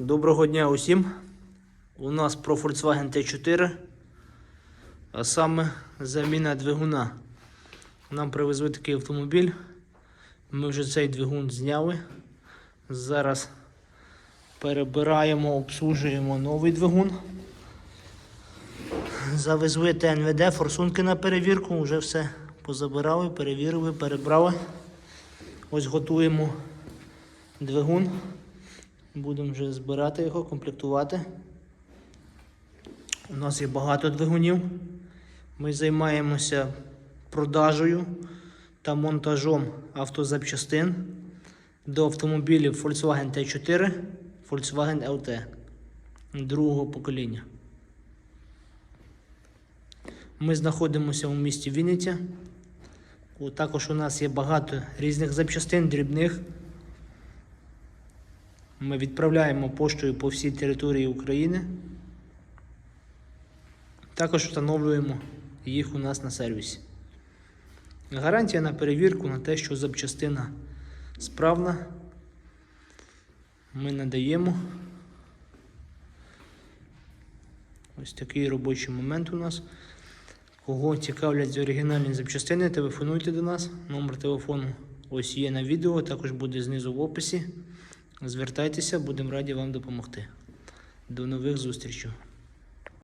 Доброго дня усім. У нас про Volkswagen T4, а саме заміна двигуна. Нам привезли такий автомобіль. Ми вже цей двигун зняли. Зараз перебираємо, обслужуємо новий двигун. Завезли ТНВД, форсунки на перевірку, вже все позабирали, перевірили, перебрали. Ось готуємо двигун. Будемо вже збирати його, комплектувати. У нас є багато двигунів. Ми займаємося продажею та монтажом автозапчастин до автомобілів Volkswagen T4, Volkswagen LT другого покоління. Ми знаходимося у місті Вінниця. Також у нас є багато різних запчастин, дрібних. Ми відправляємо поштою по всій території України. Також встановлюємо їх у нас на сервісі. Гарантія на перевірку на те, що запчастина справна. Ми надаємо. Ось такий робочий момент у нас. Кого цікавлять оригінальні запчастини, телефонуйте до нас. Номер телефону ось є на відео, також буде знизу в описі. Звертайтеся, будемо раді вам допомогти. До нових зустрічей.